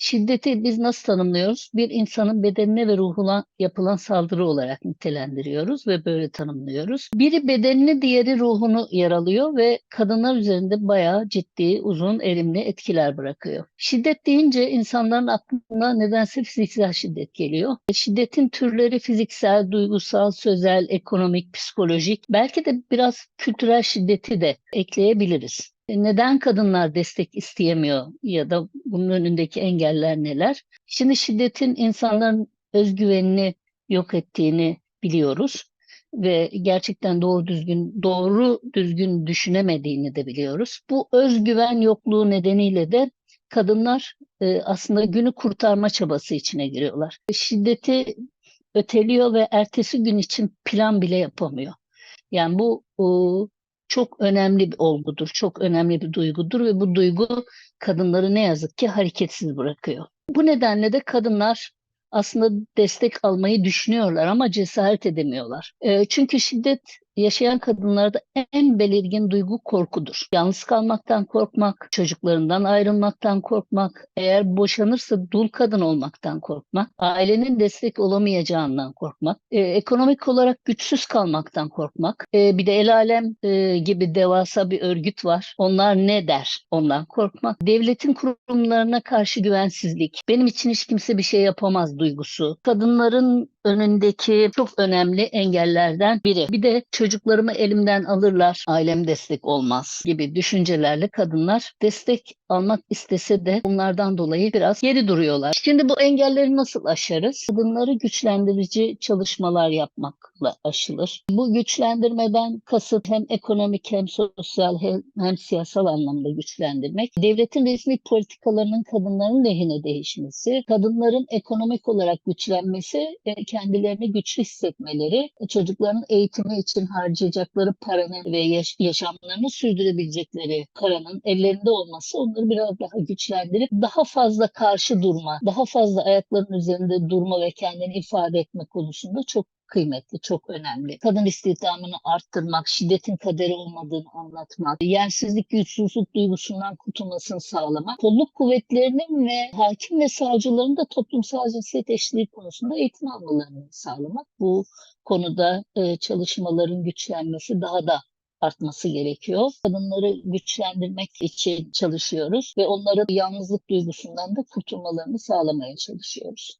Şiddeti biz nasıl tanımlıyoruz? Bir insanın bedenine ve ruhuna yapılan saldırı olarak nitelendiriyoruz ve böyle tanımlıyoruz. Biri bedenini, diğeri ruhunu yaralıyor ve kadınlar üzerinde bayağı ciddi, uzun, erimli etkiler bırakıyor. Şiddet deyince insanların aklına nedense fiziksel şiddet geliyor. Şiddetin türleri fiziksel, duygusal, sözel, ekonomik, psikolojik, belki de biraz kültürel şiddeti de ekleyebiliriz. E, Neden kadınlar destek isteyemiyor ya da bunun önündeki engeller neler? Şimdi şiddetin insanların özgüvenini yok ettiğini biliyoruz ve gerçekten doğru düzgün doğru düzgün düşünemediğini de biliyoruz. Bu özgüven yokluğu nedeniyle de kadınlar e, aslında günü kurtarma çabası içine giriyorlar. Şiddeti öteliyor ve ertesi gün için plan bile yapamıyor. Yani bu çok önemli bir olgudur, çok önemli bir duygudur ve bu duygu kadınları ne yazık ki hareketsiz bırakıyor. Bu nedenle de kadınlar aslında destek almayı düşünüyorlar ama cesaret edemiyorlar. E, çünkü şiddet yaşayan kadınlarda en belirgin duygu korkudur. Yalnız kalmaktan korkmak, çocuklarından ayrılmaktan korkmak, eğer boşanırsa dul kadın olmaktan korkmak, ailenin destek olamayacağından korkmak, e, ekonomik olarak güçsüz kalmaktan korkmak, e, bir de el alem e, gibi devasa bir örgüt var. Onlar ne der? Ondan korkmak. Devletin kurumlarına karşı güvensizlik. Benim için hiç kimse bir şey yapamaz duygusu. Kadınların önündeki çok önemli engellerden biri. Bir de çocuklarımı elimden alırlar, ailem destek olmaz gibi düşüncelerle kadınlar destek almak istese de bunlardan dolayı biraz geri duruyorlar. Şimdi bu engelleri nasıl aşarız? Kadınları güçlendirici çalışmalar yapmakla aşılır. Bu güçlendirmeden kasıt hem ekonomik hem sosyal hem, hem siyasal anlamda güçlendirmek. Devletin resmi politikalarının kadınların lehine değişmesi, kadınların ekonomik olarak güçlenmesi, e, kendilerini güçlü hissetmeleri, çocukların eğitimi için harcayacakları paranın ve yaş- yaşamlarını sürdürebilecekleri paranın ellerinde olması onları biraz daha güçlendirip daha fazla karşı durma, daha fazla ayaklarının üzerinde durma ve kendini ifade etme konusunda çok kıymetli, çok önemli. Kadın istihdamını arttırmak, şiddetin kaderi olmadığını anlatmak, yersizlik, güçsüzlük duygusundan kurtulmasını sağlamak, kolluk kuvvetlerinin ve hakim ve savcıların da toplumsal cinsiyet eşitliği konusunda eğitim almalarını sağlamak. Bu konuda e, çalışmaların güçlenmesi daha da artması gerekiyor. Kadınları güçlendirmek için çalışıyoruz ve onların yalnızlık duygusundan da kurtulmalarını sağlamaya çalışıyoruz.